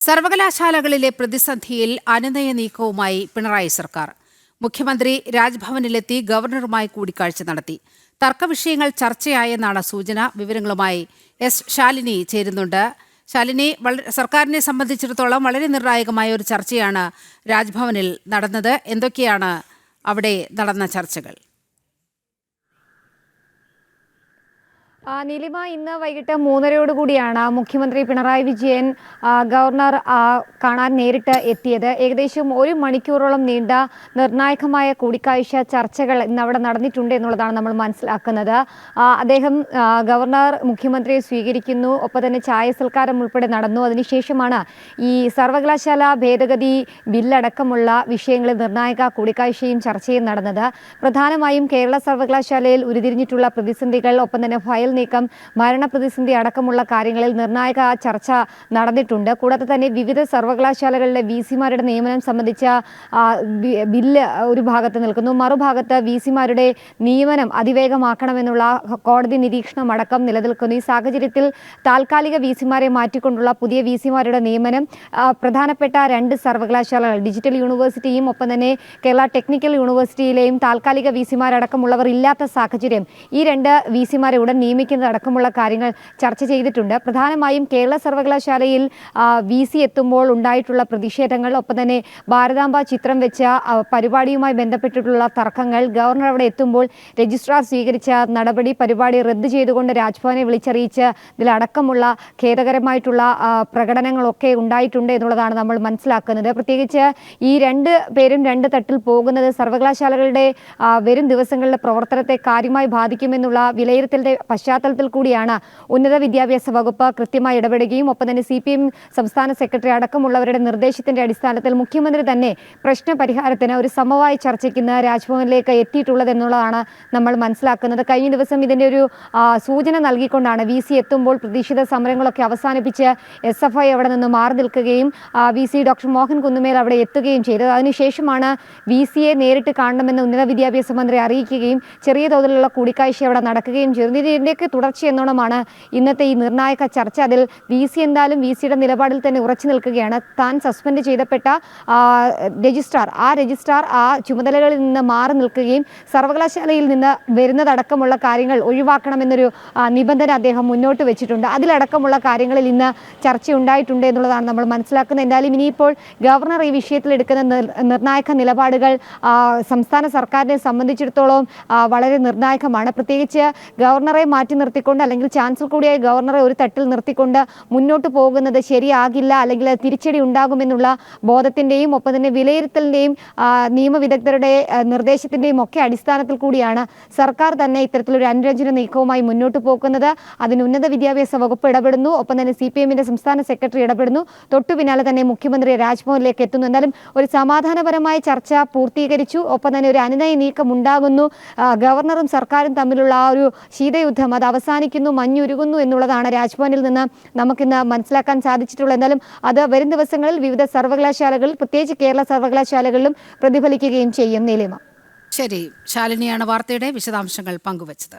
സർവകലാശാലകളിലെ പ്രതിസന്ധിയിൽ അനുനയ നീക്കവുമായി പിണറായി സർക്കാർ. മുഖ്യമന്ത്രി രാജ്ഭവനിലെത്തി ഗവർണറുമായി കൂടിക്കാഴ്ച നടത്തി. തർക്കവിഷയങ്ങൾ ചർച്ചയായെന്നാണ് സൂചന. വിവരങ്ങളുമായി എസ് ശാലിനി ചേരുന്നുണ്ട്. ശാലിനി സർക്കാരിനെ സംബന്ധിച്ചിടത്തോളം വളരെ നിർണായകമായ ഒരു ചർച്ചയാണ് രാജ്ഭവനിൽ നടന്നത്. എന്തൊക്കെയാണ് അവിടെ നടന്ന ചർച്ചകൾ? നീലിമ ഇന്ന് വൈകിട്ട് മൂന്നരയോട് കൂടിയാണ് മുഖ്യമന്ത്രി പിണറായി വിജയൻ ഗവർണർ കാണാൻ നേരിട്ട് എത്തിയത്. ഏകദേശം ഒരു മണിക്കൂറോളം നീണ്ട നിർണായകമായ കൂടിക്കാഴ്ച ചർച്ചകൾ ഇന്ന് അവിടെ നടന്നിട്ടുണ്ട് എന്നുള്ളതാണ് നമ്മൾ മനസ്സിലാക്കുന്നത്. അദ്ദേഹം ഗവർണർ മുഖ്യമന്ത്രിയെ സ്വീകരിക്കുന്നു. ഒപ്പം തന്നെ ചായ സൽക്കാരം ഉൾപ്പെടെ നടന്നു. അതിനുശേഷമാണ് ഈ സർവകലാശാല ഭേദഗതി ബില്ലടക്കമുള്ള വിഷയങ്ങളിൽ നിർണായക കൂടിക്കാഴ്ചയും ചർച്ചയും നടന്നത്. പ്രധാനമായും കേരള സർവകലാശാലയിൽ ഉരുതിരിഞ്ഞിട്ടുള്ള പ്രതിസന്ധികൾ ഒപ്പം തന്നെ ഫയൽ നീക്കം മരണപ്രതിസന്ധി അടക്കമുള്ള കാര്യങ്ങളിൽ നിർണായക ചർച്ച നടന്നിട്ടുണ്ട്. കൂടാതെ തന്നെ വിവിധ സർവകലാശാലകളിലെ വി സിമാരുടെ നിയമനം സംബന്ധിച്ച ബില്ല് ഒരു ഭാഗത്ത് നിൽക്കുന്നു. മറുഭാഗത്ത് വി സിമാരുടെ നിയമനം അതിവേഗമാക്കണമെന്നുള്ള കോടതി നിരീക്ഷണം അടക്കം നിലനിൽക്കുന്നു. ഈ സാഹചര്യത്തിൽ താൽക്കാലിക വി സിമാരെ മാറ്റിക്കൊണ്ടുള്ള പുതിയ വി സിമാരുടെ നിയമനം പ്രധാനപ്പെട്ട രണ്ട് സർവകലാശാലകൾ ഡിജിറ്റൽ യൂണിവേഴ്സിറ്റിയും ഒപ്പം തന്നെ കേരള ടെക്നിക്കൽ യൂണിവേഴ്സിറ്റിയിലെയും താൽക്കാലിക വി സിമാരടക്കമുള്ളവർ ഇല്ലാത്ത സാഹചര്യം ഈ രണ്ട് വി സിമാരെ ഉടൻ നിയമിക്കുന്നത് അടക്കമുള്ള കാര്യങ്ങൾ ചർച്ച ചെയ്തിട്ടുണ്ട്. പ്രധാനമായും കേരള സർവകലാശാലയിൽ വി സി എത്തുമ്പോൾ ഉണ്ടായിട്ടുള്ള പ്രതിഷേധങ്ങൾ ഒപ്പം തന്നെ ഭാരതാംബ ചിത്രം വെച്ച പരിപാടിയുമായി ബന്ധപ്പെട്ടിട്ടുള്ള തർക്കങ്ങൾ ഗവർണർ അവിടെ എത്തുമ്പോൾ രജിസ്ട്രാർ സ്വീകരിച്ച നടപടി പരിപാടി റദ്ദു ചെയ്തുകൊണ്ട് രാജ്ഭവനെ വിളിച്ചറിയിച്ച് ഇതിലടക്കമുള്ള ഖേദകരമായിട്ടുള്ള പ്രകടനങ്ങളൊക്കെ ഉണ്ടായിട്ടുണ്ട് എന്നുള്ളതാണ് നമ്മൾ മനസ്സിലാക്കുന്നത്. പ്രത്യേകിച്ച് ഈ രണ്ട് പേരും രണ്ട് തട്ടിൽ പോകുന്നത് സർവകലാശാലകളുടെ വരും ദിവസങ്ങളിലെ പ്രവർത്തനത്തെ കാര്യമായി ബാധിക്കുമെന്നുള്ള വിലയിരുത്തലിന്റെ പശ്ചാത്തലത്തിൽ കൂടിയാണ് ഉന്നത വിദ്യാഭ്യാസ വകുപ്പ് കൃത്യമായി ഇടപെടുകയും ഒപ്പം തന്നെ സി പി എം സംസ്ഥാന സെക്രട്ടറി അടക്കമുള്ളവരുടെ നിർദ്ദേശത്തിന്റെ അടിസ്ഥാനത്തിൽ മുഖ്യമന്ത്രി തന്നെ പ്രശ്ന പരിഹാരത്തിന് ഒരു സമവായ ചർച്ചയ്ക്ക് ഇന്ന് രാജ്ഭവനിലേക്ക് എത്തിയിട്ടുള്ളത് എന്നുള്ളതാണ് നമ്മൾ മനസ്സിലാക്കുന്നത്. കഴിഞ്ഞ ദിവസം ഇതിന്റെ ഒരു സൂചന നൽകിക്കൊണ്ടാണ് വി സി എത്തുമ്പോൾ പ്രതീക്ഷിത സമരങ്ങളൊക്കെ അവസാനിപ്പിച്ച് എസ് എഫ് ഐ അവിടെ നിന്ന് മാറി നിൽക്കുകയും V C doctor Mohan Kunnummel അവിടെ എത്തുകയും ചെയ്തത്. അതിനുശേഷമാണ് വി സിയെ നേരിട്ട് കാണണമെന്ന് ഉന്നത വിദ്യാഭ്യാസ മന്ത്രി അറിയിക്കുകയും ചെറിയ തോതിലുള്ള കൂടിക്കാഴ്ച അവിടെ നടക്കുകയും ചെയ്തു. ഇതിന്റെയൊക്കെ തുടർച്ച എന്നോണമാണ് ഇന്നത്തെ ഈ നിർണായക ചർച്ച. അതിൽ വി സി എന്തായാലും വി സിയുടെ നിലപാടിൽ തന്നെ ഉറച്ചു നിൽക്കുകയാണ്. താൻ സസ്പെൻഡ് ചെയ്തപ്പെട്ട രജിസ്ട്രാർ ആ രജിസ്ട്രാർ ആ ചുമതലകളിൽ നിന്ന് മാറി നിൽക്കുകയും സർവകലാശാലയിൽ നിന്ന് വരുന്നതടക്കമുള്ള കാര്യങ്ങൾ ഒഴിവാക്കണമെന്നൊരു നിബന്ധന അദ്ദേഹം മുന്നോട്ട് വെച്ചിട്ടുണ്ട്. അതിലടക്കമുള്ള കാര്യങ്ങളിൽ ഇന്ന് ചർച്ച ഉണ്ടായിട്ടുണ്ട് എന്നുള്ളതാണ് നമ്മൾ മനസ്സിലാക്കുന്നത്. എന്തായാലും ഇനിയിപ്പോൾ ഗവർണർ ഈ വിഷയത്തിൽ എടുക്കുന്ന നിർ- നിർണായക നിലപാടുകൾ സംസ്ഥാന സർക്കാരിനെ സംബന്ധിച്ചിടത്തോളം വളരെ നിർണായകമാണ്. പ്രത്യേകിച്ച് ഗവർണറെ മാറ്റി നിർത്തിക്കൊണ്ട് അല്ലെങ്കിൽ ചാൻസലർ കൂടിയായ ഗവർണറെ ഒരു തട്ടിൽ നിർത്തിക്കൊണ്ട് മുന്നോട്ട് പോകുന്നത് ശരിയാകില്ല അല്ലെങ്കിൽ തിരിച്ചടി ഉണ്ടാകുമെന്നുള്ള ബോധത്തിന്റെയും ഒപ്പം തന്നെ വിലയിരുത്തലിന്റെയും നിയമവിദഗ്ധരുടെ നിർദ്ദേശത്തിന്റെയും ഒക്കെ അടിസ്ഥാനത്തിൽ കൂടിയാണ് സർക്കാർ തന്നെ ഇത്തരത്തിലൊരു അനുരഞ്ജന നീക്കവുമായി മുന്നോട്ട് പോകുന്നത്. അതിന് ഉന്നത വിദ്യാഭ്യാസ വകുപ്പ് ഇടപെടുന്നു. ഒപ്പം തന്നെ സി പി എമ്മിന്റെ സംസ്ഥാന സെക്രട്ടറി ഇടപെടുന്നു. തൊട്ടു പിന്നാലെ തന്നെ മുഖ്യമന്ത്രി രാജ്ഭവനിലേക്ക് എത്തുന്നു. എന്നാലും ഒരു സമാധാനപരമായ ചർച്ച പൂർത്തീകരിച്ചു. ഒപ്പം തന്നെ ഒരു അനുനയ നീക്കം ഉണ്ടാകുന്നു ഗവർണറും സർക്കാരും തമ്മിലുള്ള ആ ഒരു ശീതയുദ്ധം അത് അവസാനിക്കുന്നു മഞ്ഞുരുകുന്നു എന്നുള്ളതാണ് രാജ്ഭവനിൽ നിന്ന് നമുക്കിന്ന് മനസ്സിലാക്കാൻ സാധിച്ചിട്ടുള്ളത്. എന്നാലും അത് വരും ദിവസങ്ങളിൽ വിവിധ സർവകലാശാലകളിൽ പ്രത്യേകിച്ച് കേരള സർവകലാശാലകളിലും പ്രതിഫലിക്കുകയും ചെയ്യും. നീലിമ. ശരി. ശാലിനിയാണ് വാർത്തയുടെ വിശദാംശങ്ങൾ പങ്കുവച്ചത്.